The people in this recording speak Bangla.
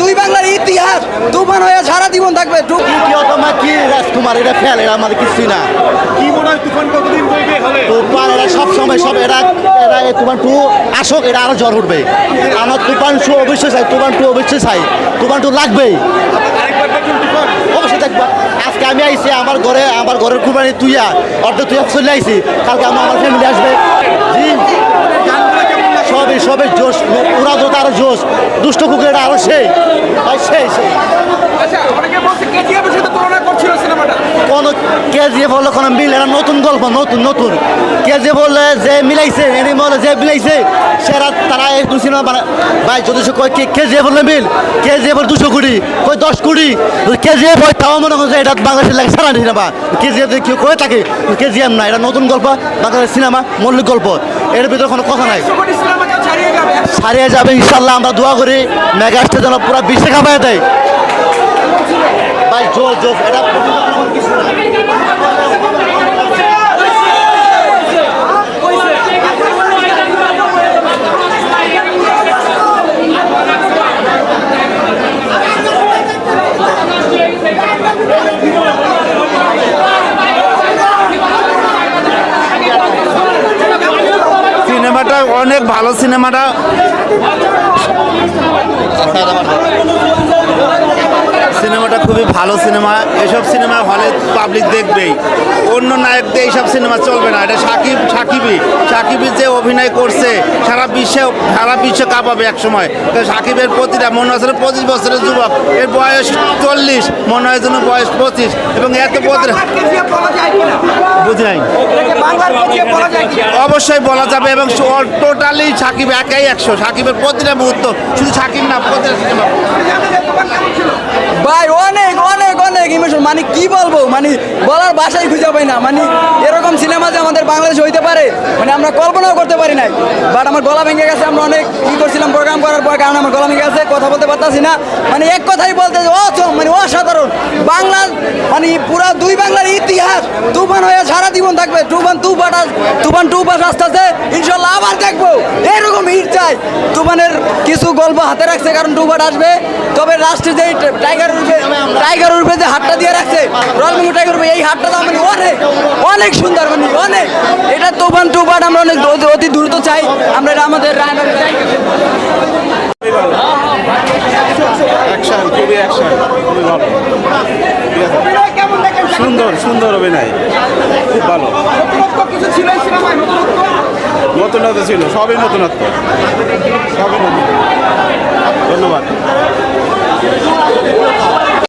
দুই বাংলার ইতিহাস তুফান হয়ে সারা জীবন থাকবে। তু- তোমার কি রাজকুমার এটা ফেল এটা আমাদের কিছুই না। কি মনে হয় তুফান কতদিন তুফান এরা সব সময় সব এরা এরা তুফান টু আসুক এটা আরও জ্বর উঠবে। আমার তুফান টু অবশ্যই চাই তুফান টু অবশ্যই চাই। তুফান টু লাগবেই। আরেকবার দেখুন তুফান। অবশ্যই দেখবা। আজকে আমি আইছি আমার ঘরে আমার ঘরের কুরবানি তুইয়া অর্ধেক তুই চলে আইছি। কালকে আমার আমার ফ্যামিলি আসবে জি গানগুলো কেমন লাগে সবে সবে জোশ পুরা জোত আরও জোশ দুষ্ট কুকুরটা আরও সেই। কোন কে যে কোনো মিল এটা নতুন গল্প নতুন নতুন। কে যে যে মিলাইছে এনি বলে যে মিলাইছে সেরা তারা একটু সিনেমা ভাই যদি সে কয় কে কে যে বললে মিল কে যে দুশো কোটি কই দশ কোটি কে যে তাও মনে করছে এটা বাংলাদেশের লাগে সারা সিনেমা কে যে কেউ কয়ে থাকে কে জি এম না এটা নতুন গল্প বাংলাদেশ সিনেমা মৌলিক গল্প এর ভিতরে কোনো কথা নাই। ছাড়িয়ে যাবে। ইনশাল্লাহ আমরা দোয়া করি মেগাস্টে যেন পুরো বিশ্বে খাবাই দেয়। ভাই জোর জোর এটা কিছু না। সিনেমাটা অনেক ভালো সিনেমাটা সিনেমাটা খুবই ভালো সিনেমা এসব সিনেমা হলে পাবলিক দেখবেই। অন্য নায়ক দিয়ে এইসব সিনেমা চলবে না। এটা সাকিব সাকিবই। সাকিবই যে অভিনয় করছে সারা বিশ্বে সারা বিশ্বে কাঁপাবে এক সময় তো সাকিবের প্রতিটা মনে হচ্ছে পঁচিশ বছরের যুবক। এর বয়স চল্লিশ মনে হয় যেন বয়স পঁচিশ। এবং এত বুঝি নাই। অবশ্যই বলা যাবে এবং টোটালি সাকিব একাই একশো। সাকিবের প্রতিটা মুহূর্ত শুধু সাকিব না প্রতিটা সিনেমা। ভাই ইমোশন মানে কি বলব? মানে বলার ভাষাই খুঁজে পাই না। মানে এরকম সিনেমা যে আমাদের বাংলাদেশে হইতে পারে মানে আমরা কল্পনাও করতে পারি নাই। বাট আমার গলা ভেঙে গেছে, আমরা অনেক ই করছিলাম প্রোগ্রাম করার পর, কারণ আমার গলা ভেঙে গেছে, কথা বলতে পারতাছি না। মানে এক কথাই বলতে যে অসম মানে অসাধারণ। বাংলা মানে পুরা দুই বাংলার ইতিহাস, তুফান হয়ে সারা জীবন থাকবে। তুফান তু পাঠাস তুফান টু পাস আস্তে আস্তে ইনশাল্লাহ আবার দেখব। এরকম হিট চাই। তুফানের কিছু গল্প হাতে রাখছে, কারণ টুপাট আসবে। তবে লাস্টে যে টাইগার উঠবে টাইগার উঠবে যে হাতটা দিয়ে রাখছে রয়্যাল টাইগার উঠবে এই হাতটা তো মানে অনেক অনেক সুন্দর মানে অনেক। এটা তুফান টুপাট আমরা অনেক অতি- দ্রুত চাই আমরা এটা আমাদের অ্যাকশন খুবই অ্যাকশন খুবই ভালো। দেখেন সুন্দর সুন্দর অভিনয় খুব ভালো। নতুনত্ব ছিল সবই নতুনত্ব? সবই নতুন